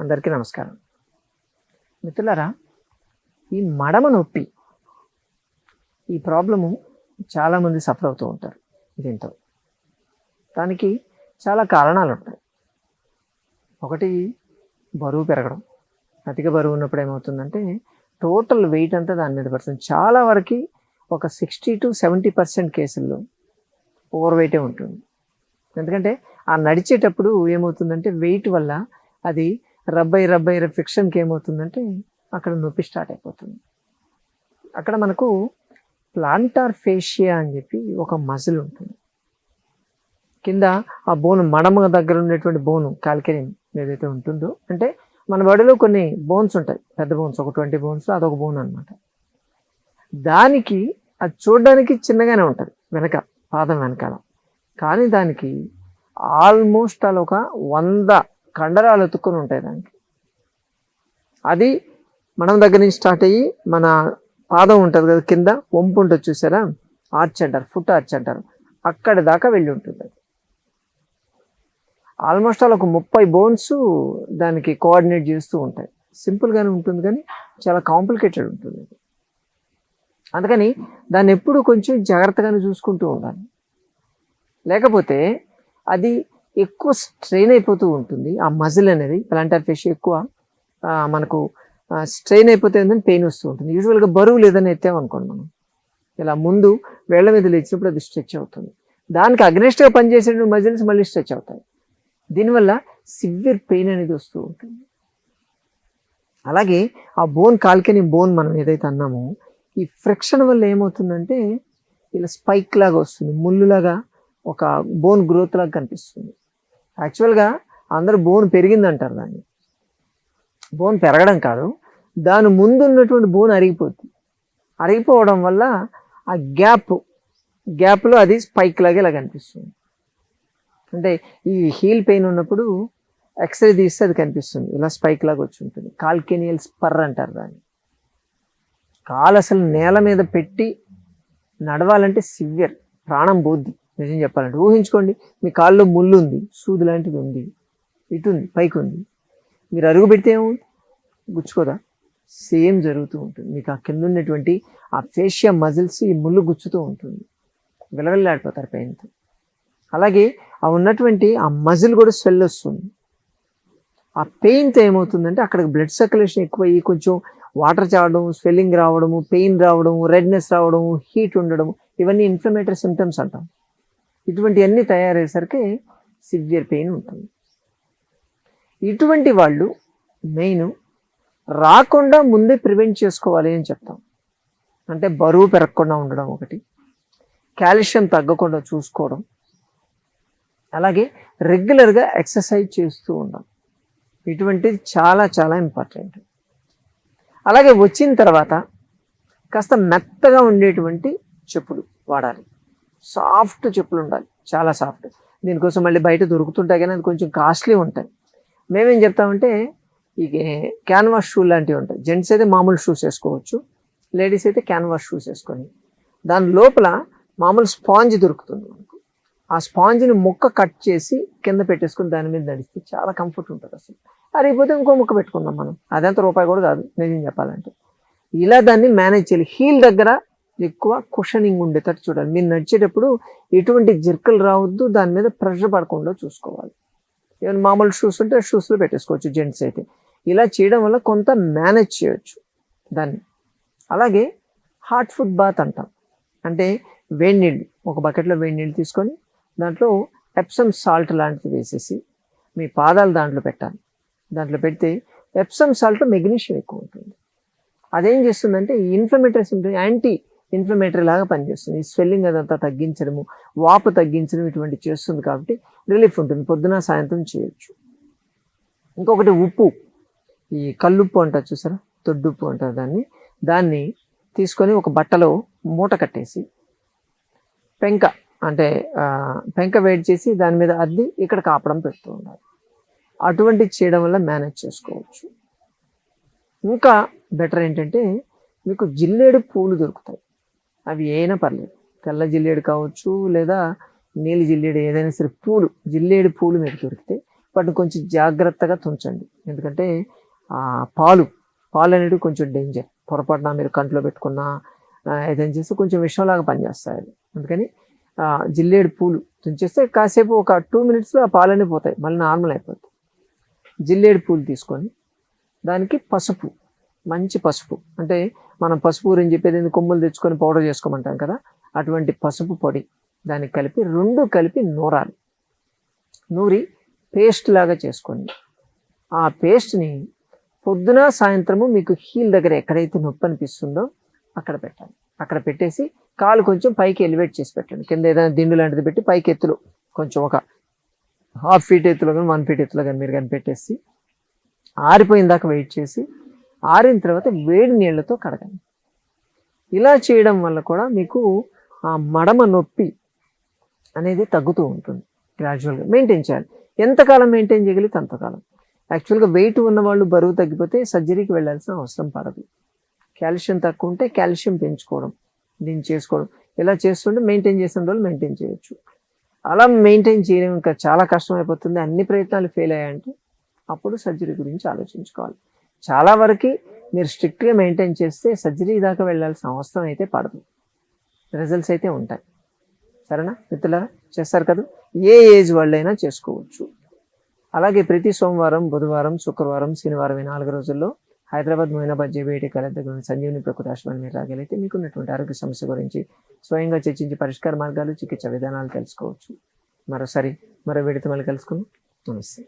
అందరికీ నమస్కారం. మిత్రులారా ఈ మడమ నొప్పి ఈ ప్రాబ్లము చాలామంది సఫర్ అవుతూ ఉంటారు దీంతో. దానికి చాలా కారణాలు ఉంటాయి ఒకటి బరువు పెరగడం. అధిక బరువు ఉన్నప్పుడు ఏమవుతుందంటే టోటల్ వెయిట్ అంతా దాని మీద పడుతుంది. చాలా వరకు ఒక సిక్స్టీ టు సెవెంటీ పర్సెంట్ కేసుల్లో ఓవర్ వెయిటే ఉంటుంది. ఎందుకంటే ఆ నడిచేటప్పుడు ఏమవుతుందంటే వెయిట్ వల్ల అది రబ్బై రబ్బై ఫిక్షన్కి ఏమవుతుందంటే అక్కడ నొప్పి స్టార్ట్ అయిపోతుంది. అక్కడ మనకు ప్లాంటార్ ఫేషియా అని చెప్పి ఒక మజిల్ ఉంటుంది. కింద ఆ బోన్ మడమ దగ్గర ఉండేటువంటి బోను కాల్కెరియం ఏదైతే ఉంటుందో అంటే మన బాడీలో కొన్ని బోన్స్ ఉంటాయి. పెద్ద బోన్స్ ఒక ట్వంటీ బోన్స్ అదొక బోన్ అనమాట దానికి అది చూడడానికి చిన్నగానే ఉంటుంది వెనక పాదం వెనకాల. కానీ దానికి ఆల్మోస్ట్ అలా ఒక వంద కండరాలు ఎత్తుకొని ఉంటాయి దానికి. అది మనం దగ్గర నుంచి స్టార్ట్ అయ్యి మన పాదం ఉంటుంది కదా కింద వంపు ఉంటుంది చూసారా? ఆర్చ్ అంటారు ఫుట్ ఆర్చ్ అంటారు అక్కడి దాకా వెళ్ళి ఉంటుంది అది. ఆల్మోస్ట్ అలా ఒక ముప్పై బోన్స్ దానికి కోఆర్డినేట్ చేస్తూ ఉంటాయి. సింపుల్గానే ఉంటుంది కానీ చాలా కాంప్లికేటెడ్ ఉంటుంది అది. అందుకని దాన్ని ఎప్పుడు కొంచెం జాగ్రత్తగానే చూసుకుంటూ ఉండాలి. లేకపోతే అది ఎక్కువ స్ట్రెయిన్ అయిపోతూ ఉంటుంది. ఆ మజిల్ అనేది ప్లాంటర్ ఫిష్ ఎక్కువ మనకు స్ట్రెయిన్ అయిపోతే ఏంటంటే పెయిన్ వస్తూ ఉంటుంది. యూజువల్గా బరువు లేదని ఎత్తామనుకోండి మనం. ఇలా ముందు వేళ్ళ మీద లేచినప్పుడు అది స్ట్రెచ్ అవుతుంది. దానికి అగ్నెస్ట్గా పనిచేసే మజిల్స్ మళ్ళీ స్ట్రెచ్ అవుతాయి. దీనివల్ల సివియర్ పెయిన్ అనేది వస్తూ ఉంటుంది. అలాగే ఆ బోన్ కాల్కెని బోన్ మనం ఏదైతే అన్నామో ఈ ఫ్రిక్షన్ వల్ల ఏమవుతుందంటే ఇలా స్పైక్ లాగా వస్తుంది. ముళ్ళులాగా ఒక బోన్ గ్రోత్ లాగా కనిపిస్తుంది. యాక్చువల్గా అందరూ బోన్ పెరిగింది అంటారు దాన్ని. బోన్ పెరగడం కాదు దాని ముందు ఉన్నటువంటి బోన్ అరిగిపోతుంది. అరిగిపోవడం వల్ల ఆ గ్యాప్ గ్యాప్లో అది స్పైక్ లాగా ఇలా కనిపిస్తుంది. అంటే ఈ హీల్ పెయిన్ ఉన్నప్పుడు ఎక్స్రే తీస్తే అది కనిపిస్తుంది ఇలా స్పైక్ లాగా వచ్చి ఉంటుంది. కాల్కెనియల్ స్పర్ అంటారు దాన్ని. కాలు అసలు నేల మీద పెట్టి నడవాలంటే సివియర్ ప్రాణం బోద్ది నిజం చెప్పాలంటే. ఊహించుకోండి మీ కాల్లో ముళ్ళు ఉంది సూది లాంటిది ఉంది ఇటు ఉంది పైకి ఉంది మీరు అరుగు పెడితే ఏమవుతుంది గుచ్చుకోదా? సేమ్ జరుగుతూ ఉంటుంది. మీకు ఆ కింద ఉన్నటువంటి ఆ ఫేషియా మజిల్స్ ఈ ముళ్ళు గుచ్చుతూ ఉంటుంది. విలవిల్లాడిపోతారు పెయిన్తో అలాగే ఆ ఉన్నటువంటి ఆ మజిల్ కూడా స్వెల్ వస్తుంది. ఆ పెయిన్తో ఏమవుతుందంటే అక్కడికి బ్లడ్ సర్క్యులేషన్ ఎక్కువయ్యి కొంచెం వాటర్ చావడం స్వెల్లింగ్ రావడము పెయిన్ రావడము రెడ్నెస్ రావడము హీట్ ఉండడము ఇవన్నీ ఇన్ఫ్లమేటరీ సిమ్టమ్స్ అంటాం. ఇటువంటివన్నీ తయారయ్యేసరికి సివియర్ పెయిన్ ఉంటుంది. ఇటువంటి వాళ్ళు మెయిన్ రాకుండా ముందే ప్రివెంట్ చేసుకోవాలి అని చెప్తాం. అంటే బరువు పెరగకుండా ఉండడం ఒకటి కాల్షియం తగ్గకుండా చూసుకోవడం అలాగే రెగ్యులర్గా ఎక్సర్సైజ్ చేస్తూ ఉండడం ఇటువంటిది చాలా చాలా ఇంపార్టెంట్. అలాగే వచ్చిన తర్వాత కాస్త మెత్తగా ఉండేటువంటి చెప్పులు వాడాలి. సాఫ్ట్ చెప్పులు ఉండాలి. చాలా సాఫ్ట్. దీనికోసం మళ్ళీ బయట దొరుకుతుంటాయి కానీ అది కొంచెం కాస్ట్లీ ఉంటాయి. మేమేం చెప్తామంటే ఈ క్యాన్వాస్ షూ లాంటివి ఉంటాయి. జెంట్స్ అయితే మామూలు షూస్ వేసుకోవచ్చు. లేడీస్ అయితే క్యాన్వాస్ షూస్ వేసుకొని దాని లోపల మామూలు స్పాంజ్ దొరుకుతుంది మనకు. ఆ స్పాంజ్ని ముక్క కట్ చేసి కింద పెట్టేసుకుని దాని మీద నడిస్తే చాలా కంఫర్ట్ ఉంటుంది అసలు. అరిగిపోతే ఇంకో ముక్క పెట్టుకుందాం మనం. అదంత రూపాయి కూడా కాదు నిజం చెప్పాలంటే. ఇలా దాన్ని మేనేజ్ చేయాలి. హీల్ దగ్గర ఎక్కువ కుషనింగ్ ఉండేటట్టు చూడాలి. మీరు నడిచేటప్పుడు ఎటువంటి జిర్కలు రావద్దు దాని మీద ప్రెషర్ పడకుండా చూసుకోవాలి. ఏమైనా మామూలు షూస్ ఉంటే షూస్లో పెట్టేసుకోవచ్చు జెంట్స్ అయితే. ఇలా చేయడం వల్ల కొంత మేనేజ్ చేయొచ్చు దాన్ని. అలాగే హాట్ ఫుడ్ బాత్ అంటాం. అంటే వేడి నీళ్ళు ఒక బకెట్లో వేడి నీళ్ళు తీసుకొని దాంట్లో ఎప్సమ్ సాల్ట్ లాంటిది వేసేసి మీ పాదాలు దాంట్లో పెట్టాలి. దాంట్లో పెడితే ఎప్సమ్ సాల్ట్ మెగ్నీషియం ఎక్కువ ఉంటుంది. అదేం చేస్తుందంటే ఇన్ఫ్లమేటరీ సిమ్టమ్ యాంటీ ఇన్ఫ్లమేటరీ లాగా పనిచేస్తుంది. ఈ స్వెల్లింగ్ అదంతా తగ్గించడము వాపు తగ్గించడం ఇటువంటి చేస్తుంది కాబట్టి రిలీఫ్ ఉంటుంది. పొద్దున సాయంత్రం చేయొచ్చు. ఇంకొకటి ఉప్పు. ఈ కల్లుప్పు అంటారు చూసారా? తొడ్డుప్పు అంటారు దాన్ని. దాన్ని తీసుకొని ఒక బట్టలో మూట కట్టేసి పెంక అంటే పెంక వేడి చేసి దాని మీద అద్ది ఇక్కడ కాపడం పెడుతూ ఉండాలి. అటువంటి చేయడం వల్ల మేనేజ్ చేసుకోవచ్చు. ఇంకా బెటర్ ఏంటంటే మీకు జిల్లేడు పూలు దొరుకుతాయి. అవి ఏమైనా పర్లేదు. తెల్ల జిల్లేడు కావచ్చు లేదా నీలి జిల్లేడు ఏదైనా సరే పూలు జిల్లేడు పూలు మీకు దొరికితే వాటిని కొంచెం జాగ్రత్తగా తుంచండి. ఎందుకంటే ఆ పాలు పాలు అనేది కొంచెం డేంజర్ పొరపాటున మీరు కంట్లో పెట్టుకున్నా ఏదైనా చేస్తే కొంచెం విషంలాగా పనిచేస్తాయి అందుకని జిల్లేడు పూలు తుంచేస్తే కాసేపు ఒక టూ మినిట్స్లో ఆ పాలన్నీ పోతాయి. మళ్ళీ నార్మల్ అయిపోతాయి. జిల్లేడు పూలు తీసుకొని దానికి పసుపు మంచి పసుపు. అంటే మనం పసుపు గురించి చెప్పేది కొమ్ములు తెచ్చుకొని పౌడర్ చేసుకోమంటాం కదా? అటువంటి పసుపు పొడి దానికి కలిపి రెండు కలిపి నూరాలి. నూరి పేస్ట్ లాగా చేసుకోండి. ఆ పేస్ట్ని పొద్దున సాయంత్రము మీకు హీల్ దగ్గర ఎక్కడైతే నొప్పి అనిపిస్తుందో అక్కడ పెట్టాలి. అక్కడ పెట్టేసి కాలు కొంచెం పైకి ఎలివేట్ చేసి పెట్టండి. కింద ఏదైనా దిండు లాంటిది పెట్టి పైకి ఎత్తులు. కొంచెం ఒక హాఫ్ ఫీట్ ఎత్తులో కానీ వన్ ఫీట్ ఎత్తులో కానీ మీరు కానీ పెట్టేసి ఆరిపోయిన దాకా వెయిట్ చేసి ఆరిన తర్వాత వేడి నీళ్ళతో కడగండి. ఇలా చేయడం వల్ల కూడా మీకు ఆ మడమ నొప్పి అనేది తగ్గుతూ ఉంటుంది. గ్రాడ్యువల్గా మెయింటైన్ చేయాలి. ఎంతకాలం మెయింటైన్ చేయగలిగితే అంతకాలం. యాక్చువల్గా వెయిట్ ఉన్న వాళ్ళు బరువు తగ్గిపోతే సర్జరీకి వెళ్ళాల్సిన అవసరం పడదు. కాల్షియం తక్కువ ఉంటే కాల్షియం పెంచుకోవడం దీన్ని చేసుకోవడం. ఇలా చేస్తుంటే మెయింటైన్ చేసిన రోజులు మెయింటైన్ చేయొచ్చు. అలా మెయింటైన్ చేయడం ఇంకా చాలా కష్టం అయిపోతుంది అన్ని ప్రయత్నాలు ఫెయిల్ అయ్యాయంటే అప్పుడు సర్జరీ గురించి ఆలోచించుకోవాలి. చాలా వరకు మీరు స్ట్రిక్ట్గా మెయింటైన్ చేస్తే సర్జరీ దాకా వెళ్ళాల్సిన అవసరం అయితే పడదు. రిజల్ట్స్ అయితే ఉంటాయి. సరేనా? మిత్రులారా చేస్తారు కదా? ఏ ఏజ్ వాళ్ళైనా చేసుకోవచ్చు. అలాగే ప్రతి సోమవారం బుధవారం శుక్రవారం శనివారం ఈ నాలుగు రోజుల్లో హైదరాబాద్ మోయినాబాద్ జేబీఐటీ కాలేజ్ దగ్గర సంజీవని ప్రకృతి ఆశ్రమాన్ని మీరు రాగలిగితే మీకున్నటువంటి ఆరోగ్య సమస్య గురించి స్వయంగా చర్చించి పరిష్కార మార్గాలు చికిత్స విధానాలు తెలుసుకోవచ్చు. మరోసారి మరో విడత మళ్ళీ కలుసుకుందాం. నమస్తే.